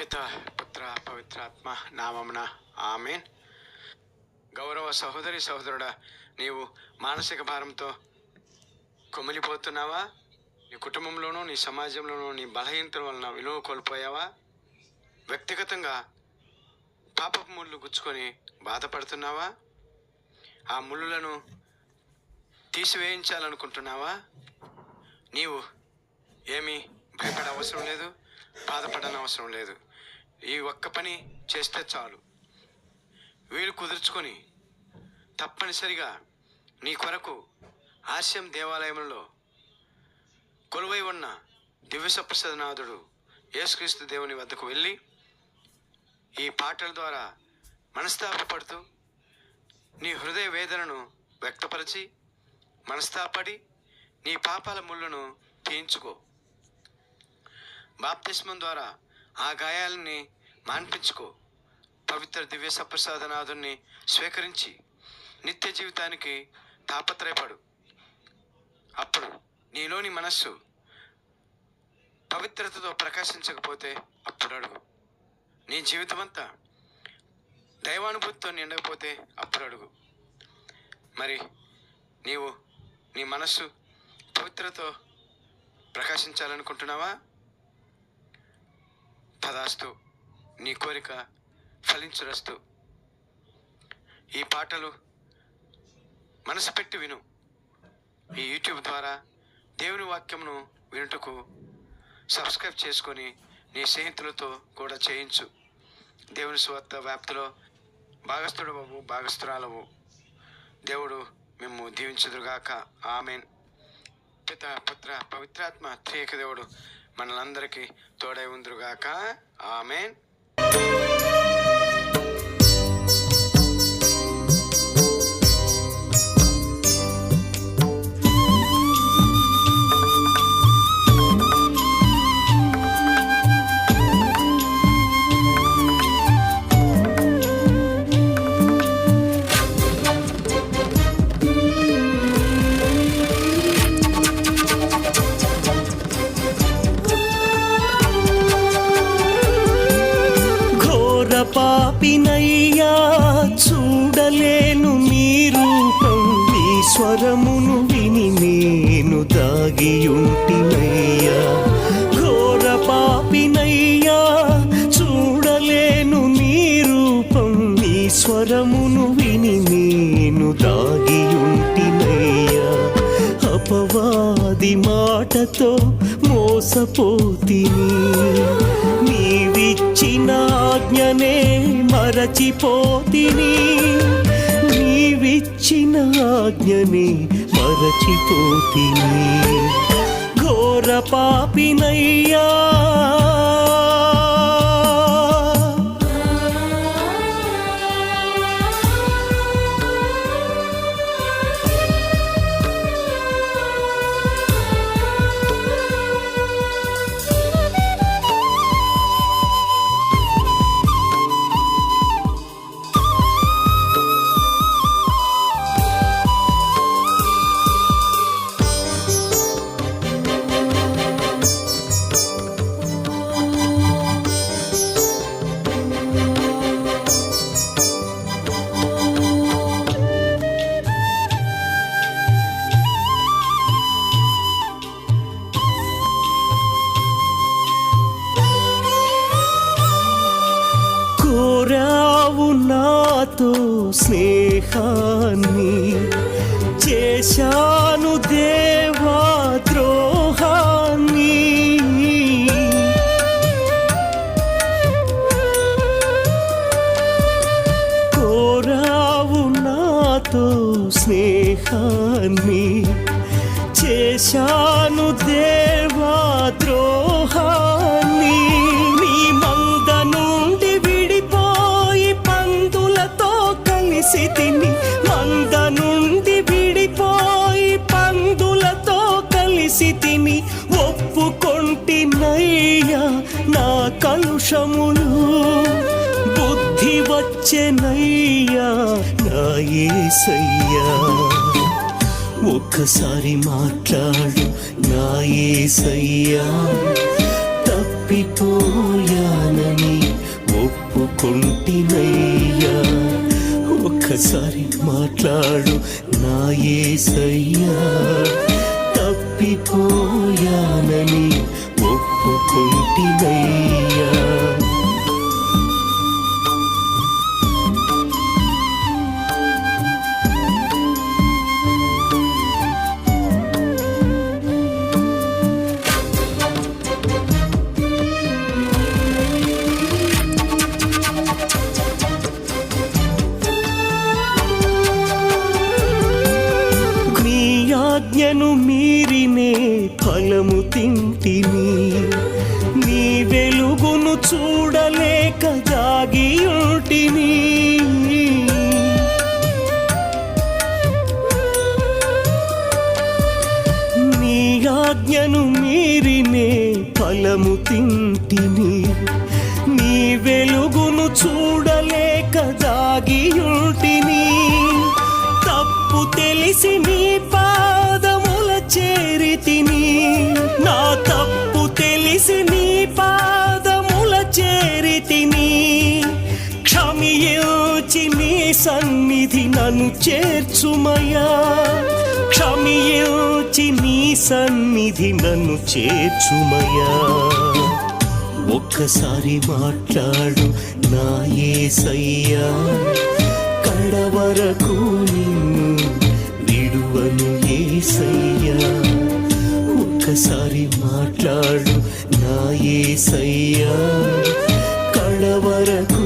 పిత పుత్ర పవిత్రాత్మ నామమున ఆమెన్. గౌరవ సహోదరి సహోదరుడా నీవు మానసిక భారంతో కుమిలిపోతున్నావా? నీ కుటుంబంలోనూ నీ సమాజంలోనూ నీ బలహీనతల వలన విలువ కోల్పోయావా? వ్యక్తిగతంగా పాపపు ముళ్ళు గుచ్చుకొని బాధపడుతున్నావా? ఆ ముళ్ళులను తీసివేయించాలనుకుంటున్నావా? నీవు ఏమీ భయపడ అవసరం లేదు బాధపడని అవసరం లేదు. ఈ ఒక్క పని చేస్తే చాలు. వీలు కుదుర్చుకొని తప్పనిసరిగా నీ కొరకు ఆశయం దేవాలయంలో కొలువై ఉన్న దివ్యసప్రసాదనాథుడు యేసుక్రీస్తు దేవుని వద్దకు వెళ్ళి ఈ పాటల ద్వారా మనస్తాపపడుతూ నీ హృదయ వేదనను వ్యక్తపరిచి మనస్తాపడి నీ పాపాల ముళ్ళను తీయించుకో. బాప్తిస్మం ద్వారా ఆ గాయాలని మాన్పించుకో. పవిత్ర దివ్య సప్రసాదనాథుని స్వీకరించి నిత్య జీవితానికి తాపత్రయపడు. అప్పుడు నీలోని మనస్సు పవిత్రతతో ప్రకాశించకపోతే అప్పుడు అడుగు. నీ జీవితం అంతా దైవానుభూతితో నిండకపోతే అప్పుడు అడుగు. మరి నీవు నీ మనస్సు పవిత్రతో ప్రకాశించాలనుకుంటున్నావా? తదాస్తు నీ కోరిక ఫలించురస్తు. ఈ పాటలు మనసు పెట్టి విను. ఈ యూట్యూబ్ ద్వారా దేవుని వాక్యంను వినుటకు సబ్స్క్రైబ్ చేసుకొని నీ స్నేహితులతో కూడా చేయించు. దేవుని స్వార్థ వ్యాప్తిలో భాగస్థుడు బాబు భాగస్థురాలవు. దేవుడు మేము దీవించుదురుగాక. ఆమెన్. పిత పుత్ర పవిత్రాత్మ త్రియక దేవుడు. మనలందరికీ తోడై ఉందరుగాక. ఆమెన్. నేను అపవాది మాటతో మోసపోతిని. నీవిచ్చిన ఆజ్ఞనే మరచిపోతిని. నీవిచ్చిన ఆజ్ఞనే మరచిపోతిని. ఘోర పాపినయ్యా. నాతో స్నేహాన్ని చేశాను దేవా ద్రోహాన్ని. కోరావు నాతో స్నేహాన్ని చేశాను కలిసి తిని మంద నుండి విడిపోయి పందులతో కలిసి తిని ఒప్పుకొంటినయ్యా నా కలుషములు. బుద్ధి వచ్చెనయ్యా నా ఏసయ్యా. ఒక్కసారి మాట్లాడు నా ఏసయ్యా. తప్పిపోయానని ఒక్కసారి మాట్లాడు నా ఏసయ్యా. తప్పిపోయానని ఒప్పుకుంటినై చూడలేక జాగియుటిని. నీ ఆజ్ఞను మీరినే ఫలము తింటిని. నీ వెలుగును చూడలేక జాగియుటిని. తప్పు తెలిసి నీ పాదముల చేరితిని నా తప్పు తెలిసి నీ సన్నిధి నన్ను చేర్చుమయ్యా. క్షమించి నీ సన్నిధి నన్ను చేర్చుమయ్యా. ఒక్కసారి మాట్లాడు నా ఏసయ్యా. కడవరకు నిన్ను విడువను ఏసయ్యా. ఒక్కసారి మాట్లాడు నా ఏసయ్యా. కడవరకు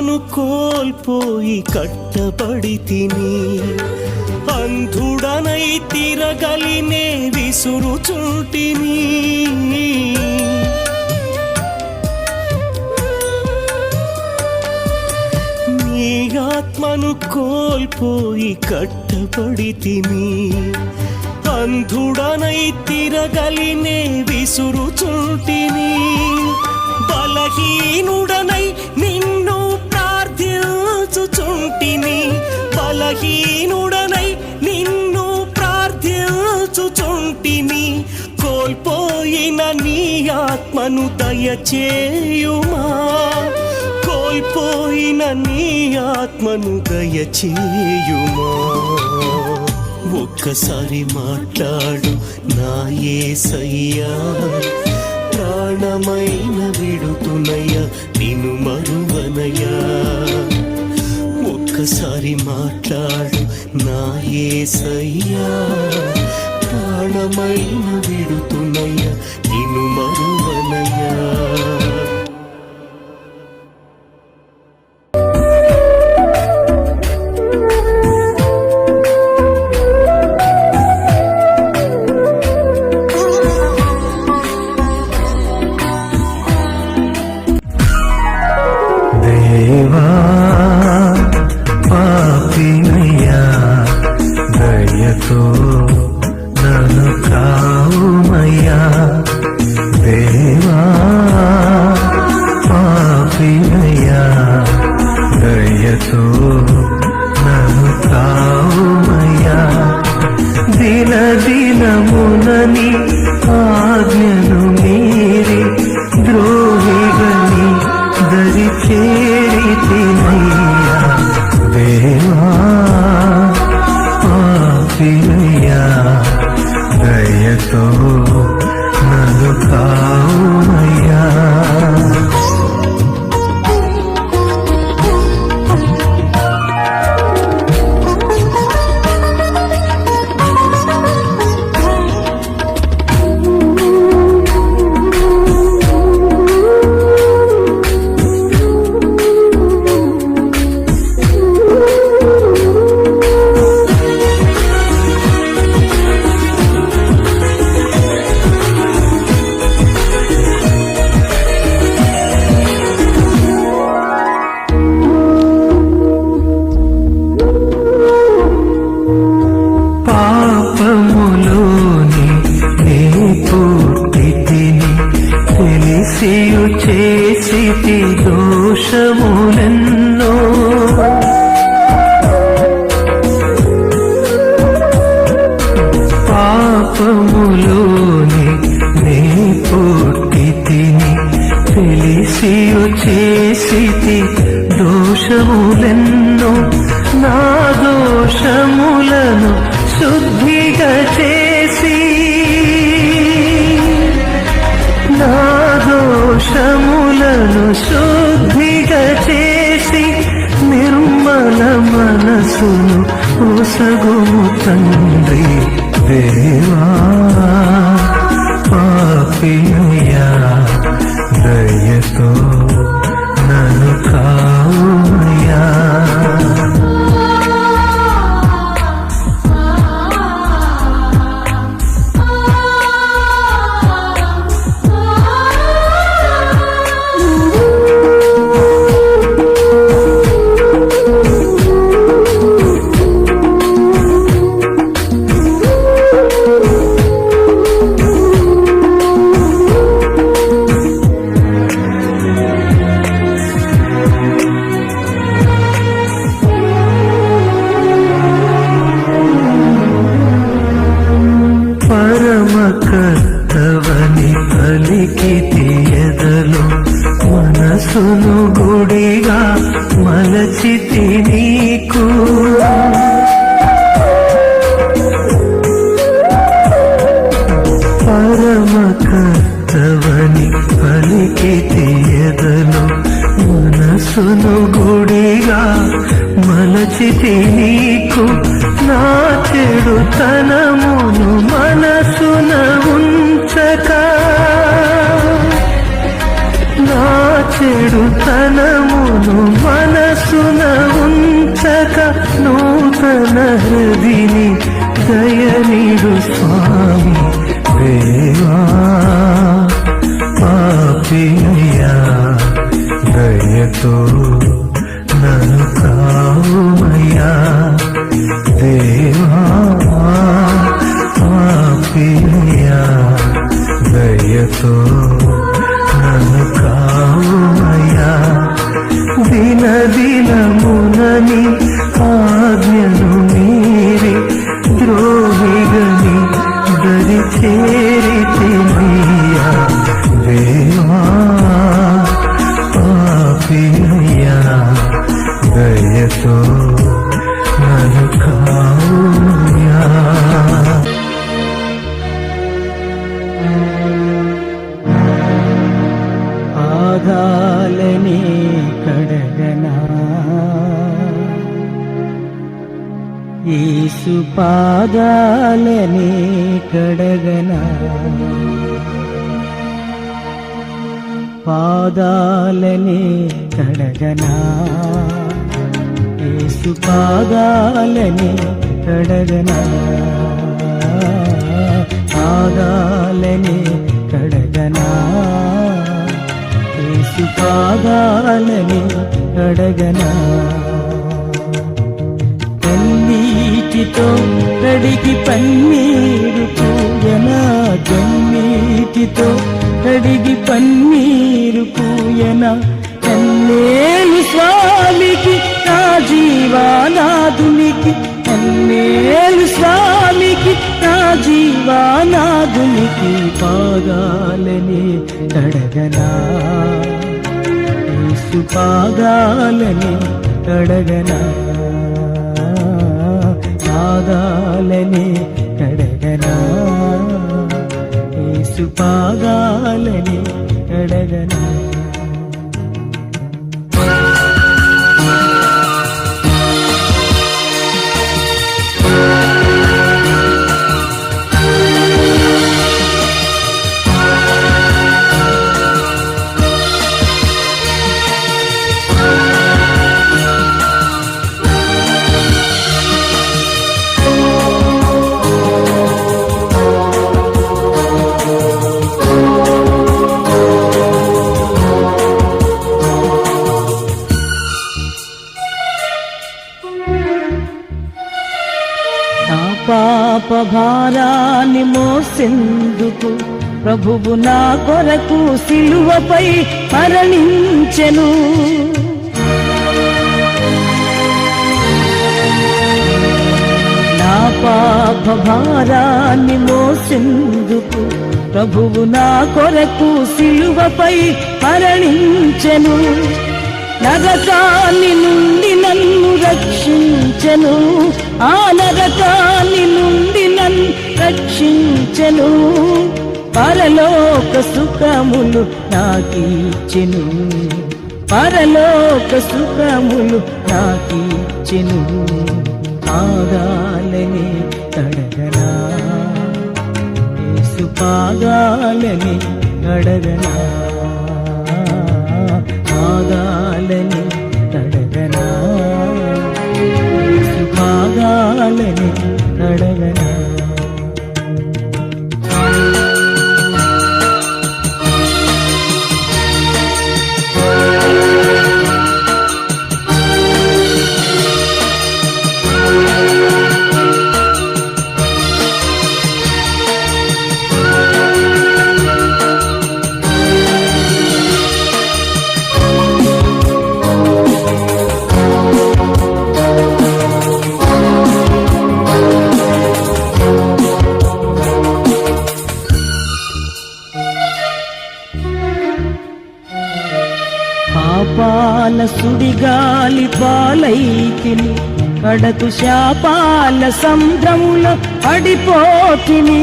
ఆత్మను కోల్పోయి కట్టబడి తిని అంధుడనై తిరగలినే విసురుచుంటిని నీ ఆత్మను కోల్పోయి కట్టబడి తిని అంధుడనై తిరగలినే విసురుచుంటిని బలహీనుడనై నిన్ను ఇంటిని బలహీనుడనై నిన్ను ప్రార్థించుచుంటిని. కోల్పోయిన నీ ఆత్మను దయచేయుమా? కోల్పోయిన నీ ఆత్మను దయచేయుమా? ఒక్కసారి మాట్లాడు నా ఏసయ్యా. ప్రాణమైన విడుతునయ్య నిన్ను మరువనయ్యా. ఒక్కసారి మాట్లాడు నా ఏసయ్యా. ప్రాణమైన విడుతున్నయ్యా నిన్ను మరువనయ్యా. పాపినయ్యా దయతో నన్ను కావుమయ్యా చేసి దోషములెన్నో నా దోషములను శుద్ధిగా చేసి నా దోషములను శుద్ధిగా చేసి నిర్మల మనసును ఒసగుము తండ్రి దేవా. పాపినయ్యా దయతో కర్తవని పలికి తీయదలు మనసును గుడిగా మలచితి నీకు. పరమ కర్తవని పలికి తీయదలు మనసును గుడిగా మలచితి నీకు. నా చెడుతనము చెడుతనమును మనసున ఉంచక నూతన హృదిని దయనీడు స్వామి దేవా పాపినయ్యా దయతో నన్ను కావుమయ్యా దేవా పాపినయ్యా దయతో నన్ను కా దిన దినమునని ఆజ్ఞను మీరే ద్రోహిగని దరిచే పాదాలని కడగనా. పాదాలని కడగనా. ఏసు పాదాలని కడగనా. పాదాలని కడగనా. ఏసు పాదాలని కడగనా. కన్నీటితో రడికి పన్నీరు పూయనా కన్నీటితో కడిగి పన్నీరు పూయనా కన్నేలు స్వామికి నా జీవానాథునికి. కన్నేలు స్వామికి నా జీవానాథునికి పాదాలని తడగనా. యేసు పాదాలని కడగనా పాదాలని కడగనా? ఏసు పాదాలని కడగనా? పాప భారాన్ని మోసెందుకు? ప్రభువు నా కొరకు సిలువపై మరణించెను. నా పాప భారాన్ని మోసిందుకు? ప్రభువు నా కొరకు సిలువపై మరణించెను. నరకాన్ని నుండి నన్ను రక్షించెను. ఆ నరకాన్ని నుండి నన్ను రక్షించను. పరలోక సుఖములు నాకిచ్చెను. పరలోక సుఖములు నాకిచ్చెను. పాదాలని కడగనా యేసు పాదాలని కడగనా పాదాలని యేసు పాదాలని సుడిగాలి పాలైతిని కడకు శాపాల సంద్రములో పడిపోతిని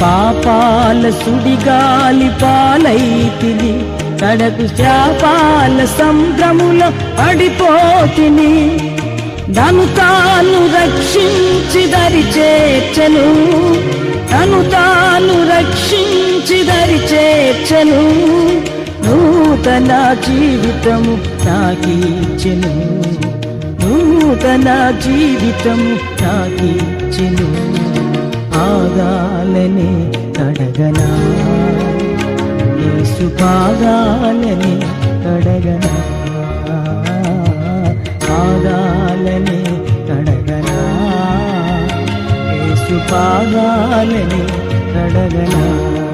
పాపాల సుడిగాలి పాలైతిని కడకు శాపాల సంద్రములో పడిపోతిని నన్ను తాను రక్షించి దరి చేర్చను తను తాను రక్షించి దరి చేర్చను నూతన జీవితము నాకిచ్చెను. నూతన జీవితము నాకిచ్చెను. ఆగాలని తడగనా యేసు పాదాలని తడగనా పాదాలని తడగనా యేసు పాదాలని తడగనా